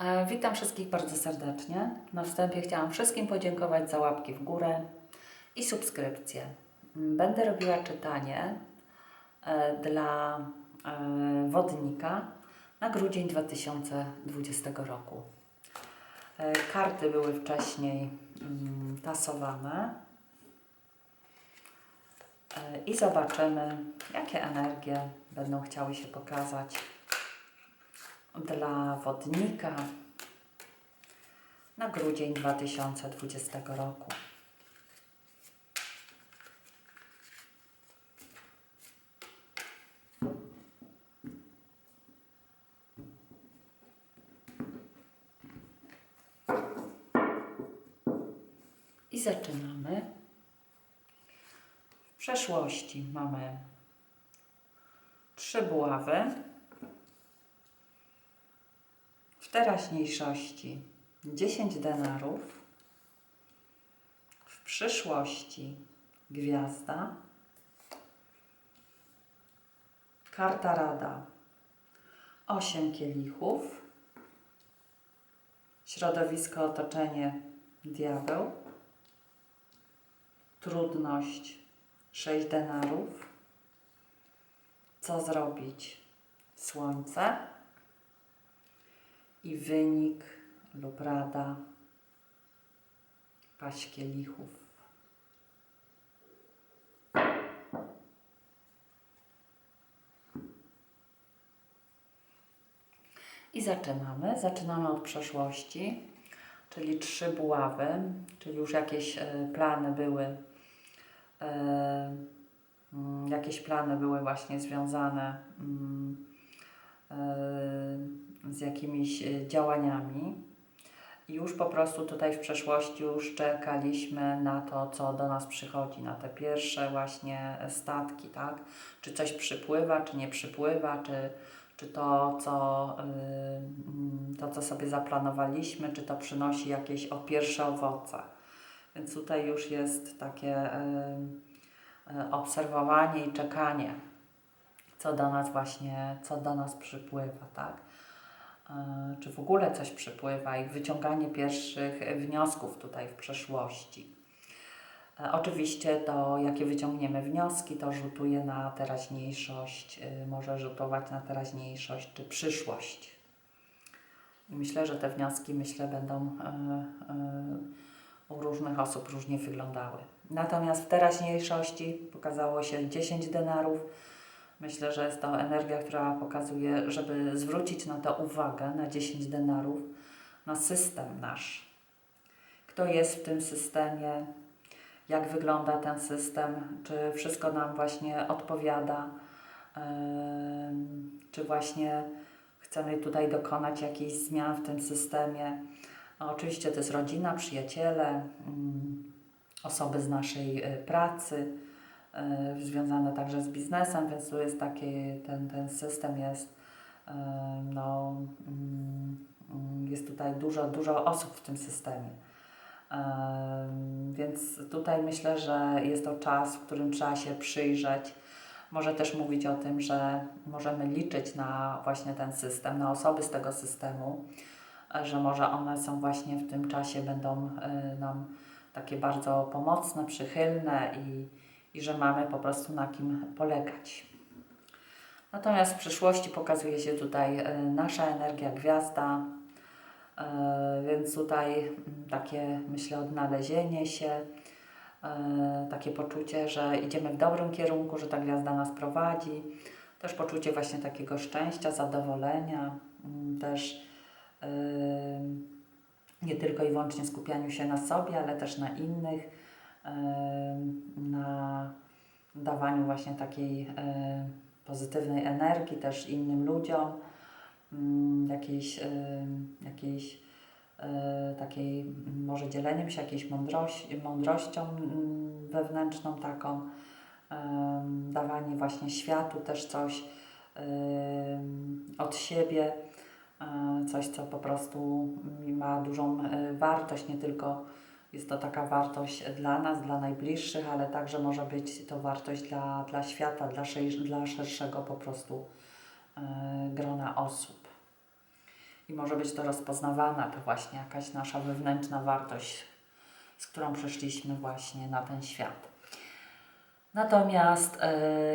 E, Witam wszystkich bardzo serdecznie. Na wstępie chciałam wszystkim podziękować za łapki w górę i subskrypcję. Będę robiła czytanie e, dla e, wodnika na grudzień 2020 roku. Karty były wcześniej mm, tasowane i zobaczymy, jakie energie będą chciały się pokazać dla wodnika na grudzień 2020 roku. I zaczynamy. W przeszłości mamy trzy buławy. W teraźniejszości. 10 denarów, w przyszłości gwiazda, karta rada. 8 kielichów, środowisko, otoczenie diabeł, trudność. 6 denarów, co zrobić? Słońce, i wynik lub rada paść kielichów. I zaczynamy. Zaczynamy od przeszłości, czyli trzy buławy, czyli już jakieś e, plany były, e, mm, jakieś plany były właśnie związane mm, z jakimiś e, działaniami. Już po prostu tutaj w przeszłości już czekaliśmy na to, co do nas przychodzi, na te pierwsze właśnie statki, tak? Czy coś przypływa, czy nie przypływa, czy, czy to, co, y, mm, to, co sobie zaplanowaliśmy, czy to przynosi jakieś o pierwsze owoce. Więc tutaj już jest takie y, obserwowanie i czekanie, co do nas właśnie, co do nas przypływa, tak? E, czy w ogóle coś przypływa i wyciąganie pierwszych wniosków tutaj w przeszłości. E, Oczywiście to, jakie wyciągniemy wnioski, to rzutuje na teraźniejszość, y, może rzutować na teraźniejszość czy przyszłość. I myślę, że te wnioski, myślę, będą e, u różnych osób różnie wyglądały. Natomiast w teraźniejszości pokazało się 10 denarów, Myślę, że jest to energia, która pokazuje, żeby zwrócić na to uwagę, na 10 denarów, na system nasz. Kto jest w tym systemie, jak wygląda ten system, czy wszystko nam właśnie odpowiada, czy właśnie chcemy tutaj dokonać jakichś zmian w tym systemie. No, oczywiście to jest rodzina, przyjaciele, mm, osoby z naszej y, pracy związane także z biznesem, więc tu jest taki, ten, ten system jest, y, no, mm, jest tutaj dużo, dużo osób w tym systemie. Em, Więc tutaj myślę, że jest to czas, w którym trzeba się przyjrzeć. Może też mówić o tym, że możemy liczyć na właśnie ten system, na osoby z tego systemu, e, że może one są właśnie w tym czasie, będą nam takie bardzo pomocne, przychylne i, i że mamy po prostu na kim polegać. Natomiast w przyszłości pokazuje się tutaj y, nasza energia gwiazda, E, Więc tutaj mm, takie, myślę, odnalezienie się, e, takie poczucie, że idziemy w dobrym kierunku, że ta gwiazda nas prowadzi. Też poczucie właśnie takiego szczęścia, zadowolenia, mm, też e, nie tylko i wyłącznie skupianiu się na sobie, ale też na innych, e, na dawaniu właśnie takiej e, pozytywnej energii też innym ludziom mm, jakiejś, jakiejś y, takiej, może dzieleniem się jakiejś mądrości, mądrością mm, wewnętrzną taką, dawanie właśnie światu też coś od siebie, e, coś, co po prostu ma dużą e, wartość, nie tylko jest to taka wartość dla nas, dla najbliższych, ale także może być to wartość dla, dla świata, dla, dla szerszego po prostu e, grona osób. I może być to rozpoznawana, to właśnie jakaś nasza wewnętrzna wartość, z którą przyszliśmy właśnie na ten świat. Natomiast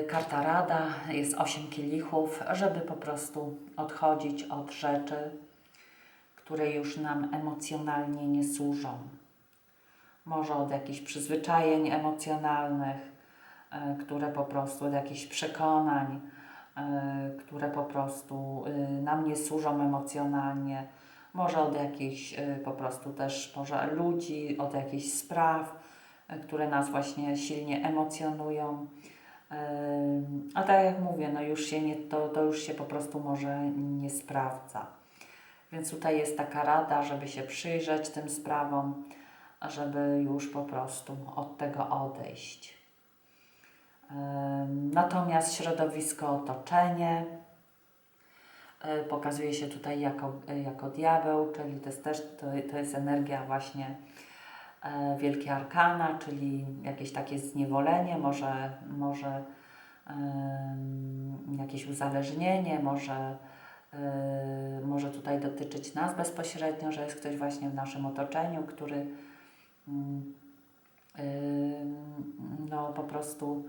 y, karta rada jest 8 kielichów, żeby po prostu odchodzić od rzeczy, które już nam emocjonalnie nie służą. Może od jakichś przyzwyczajeń emocjonalnych, y, które po prostu, od jakichś przekonań, y, które po prostu y, nam nie służą emocjonalnie. Może od jakichś po prostu też może ludzi, od jakichś spraw e, które nas właśnie silnie emocjonują. A tak jak mówię, no już się nie, to, to już się po prostu może nie sprawdza. Więc tutaj jest taka rada, żeby się przyjrzeć tym sprawom, żeby już po prostu od tego odejść. Natomiast środowisko, otoczenie y, pokazuje się tutaj jako, jako diabeł, czyli to jest też to, to jest energia właśnie e, wielkie arkana, czyli jakieś takie zniewolenie, może, może jakieś uzależnienie, może, e, może tutaj dotyczyć nas bezpośrednio, że jest ktoś właśnie w naszym otoczeniu, który no po prostu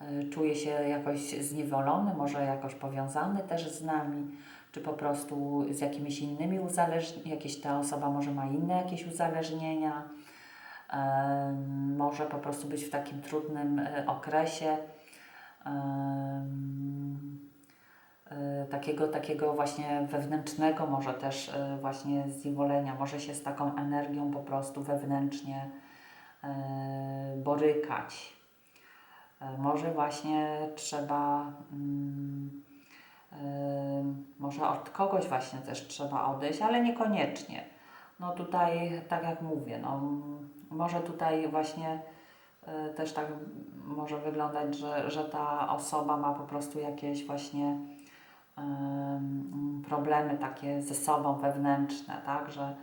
e, czuje się jakoś zniewolony, może jakoś powiązany też z nami, czy po prostu z jakimiś innymi uzależnieniami, jakieś ta osoba może ma inne jakieś uzależnienia, może po prostu być w takim trudnym e, okresie takiego, takiego właśnie wewnętrznego, może też e, właśnie zniewolenia, może się z taką energią po prostu wewnętrznie e, borykać. E, Może właśnie trzeba, mm, e, może od kogoś właśnie też trzeba odejść, ale niekoniecznie. No tutaj, tak jak mówię, no, może tutaj właśnie e, też tak może wyglądać, że, że ta osoba ma po prostu jakieś właśnie problemy takie ze sobą wewnętrzne, tak, że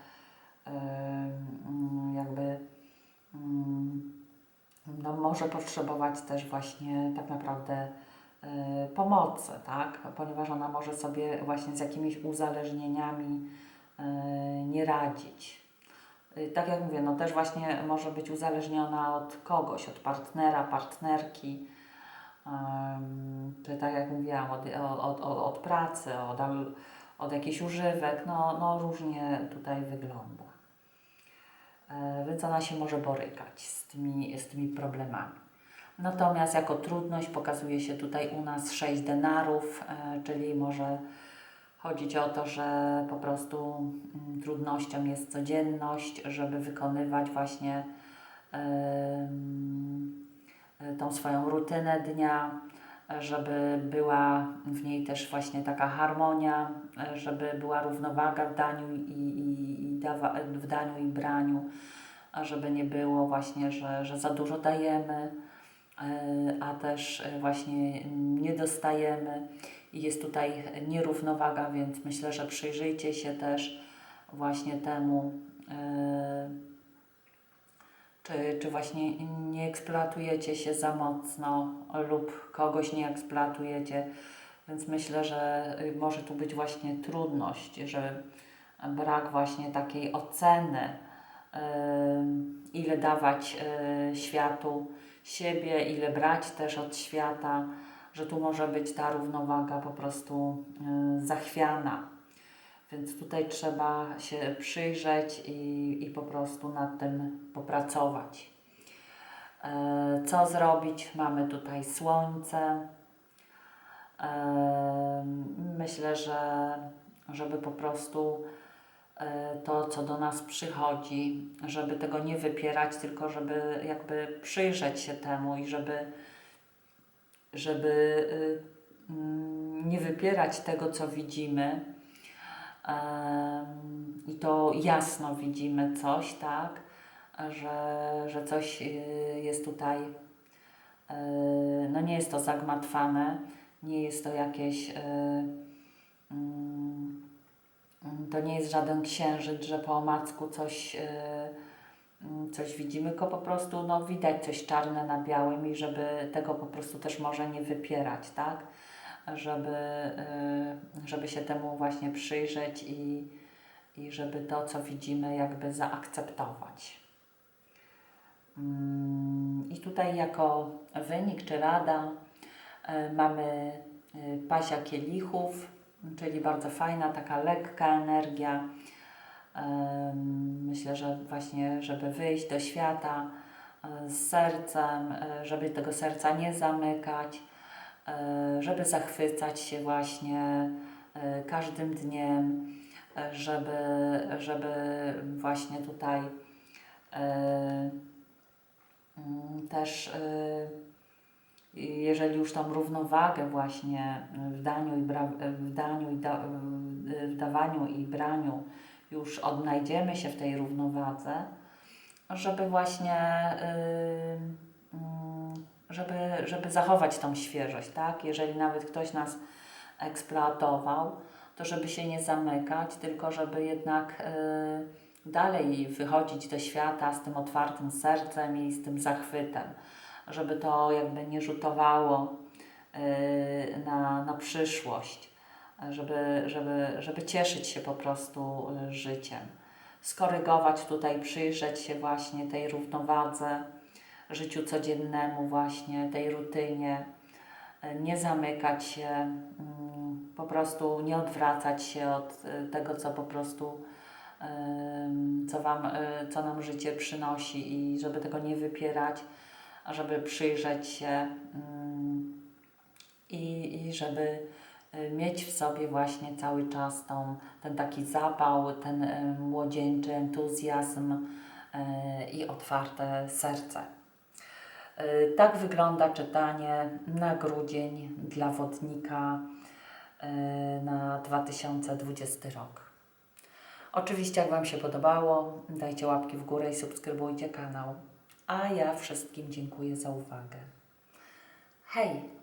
jakby no, może potrzebować też właśnie tak naprawdę e, pomocy, tak? Ponieważ ona może sobie właśnie z jakimiś uzależnieniami e, nie radzić. Y, Tak jak mówię, no też właśnie może być uzależniona od kogoś, od partnera, partnerki, czy tak jak mówiłam, od, od, od, od pracy, od, od jakichś używek, no, no różnie tutaj wygląda. E, Więc ona się może borykać z tymi, z tymi problemami. Natomiast jako trudność pokazuje się tutaj u nas 6 denarów, e, czyli może chodzić o to, że po prostu mm, trudnością jest codzienność, żeby wykonywać właśnie e, tą swoją rutynę dnia, żeby była w niej też właśnie taka harmonia, żeby była równowaga w daniu i, i, i dawa, w daniu i braniu, żeby nie było właśnie, że, że za dużo dajemy, e, a też e, właśnie nie dostajemy. Jest tutaj nierównowaga, więc myślę, że przyjrzyjcie się też właśnie temu, e, czy, czy właśnie nie eksploatujecie się za mocno lub kogoś nie eksploatujecie. Więc myślę, że y, może tu być właśnie trudność, że brak właśnie takiej oceny, y, ile dawać y, światu siebie, ile brać też od świata, że tu może być ta równowaga po prostu zachwiana. Więc tutaj trzeba się przyjrzeć i, i po prostu nad tym popracować. E, Co zrobić? Mamy tutaj słońce. E, Myślę, że żeby po prostu e, to, co do nas przychodzi, żeby tego nie wypierać, tylko żeby jakby przyjrzeć się temu i żeby, żeby y, mm, nie wypierać tego, co widzimy. I to jasno widzimy coś, tak, że, że coś y, jest tutaj, y, no nie jest to zagmatwane, nie jest to jakieś, y, mm, to nie jest żaden księżyc, że po omacku coś, mm, coś widzimy, tylko po prostu no, widać coś czarne na białym i żeby tego po prostu też może nie wypierać, tak? Żeby, y, żeby się temu właśnie przyjrzeć i, i żeby to, co widzimy, jakby zaakceptować. Mm, I tutaj jako wynik czy rada y, mamy y, pazia kielichów, czyli bardzo fajna, taka lekka energia. Myślę, że właśnie, żeby wyjść do świata z sercem, żeby tego serca nie zamykać, żeby zachwycać się właśnie y, każdym dniem, y, żeby, żeby właśnie tutaj mm, też jeżeli już tą równowagę właśnie w daniu i, bra, w, daniu i da, w dawaniu i braniu już odnajdziemy się w tej równowadze, żeby właśnie y, mm, żeby, żeby zachować tą świeżość, tak? Jeżeli nawet ktoś nas eksploatował, to żeby się nie zamykać, tylko żeby jednak y, dalej wychodzić do świata z tym otwartym sercem i z tym zachwytem, żeby to jakby nie rzutowało y, na, na przyszłość, żeby, żeby, żeby cieszyć się po prostu y, życiem. Skorygować tutaj, przyjrzeć się właśnie tej równowadze, życiu codziennemu właśnie, tej rutynie, y, nie zamykać się, mm, po prostu nie odwracać się od y, tego, co po prostu co, wam, y, co nam życie przynosi i żeby tego nie wypierać, żeby przyjrzeć się ym, i, i żeby mieć w sobie właśnie cały czas tą, ten taki zapał, ten młodzieńczy entuzjazm i otwarte serce. Y, Tak wygląda czytanie na grudzień dla wodnika y, na 2020 rok. Oczywiście, jak Wam się podobało, dajcie łapki w górę i subskrybujcie kanał. A ja wszystkim dziękuję za uwagę. Hej!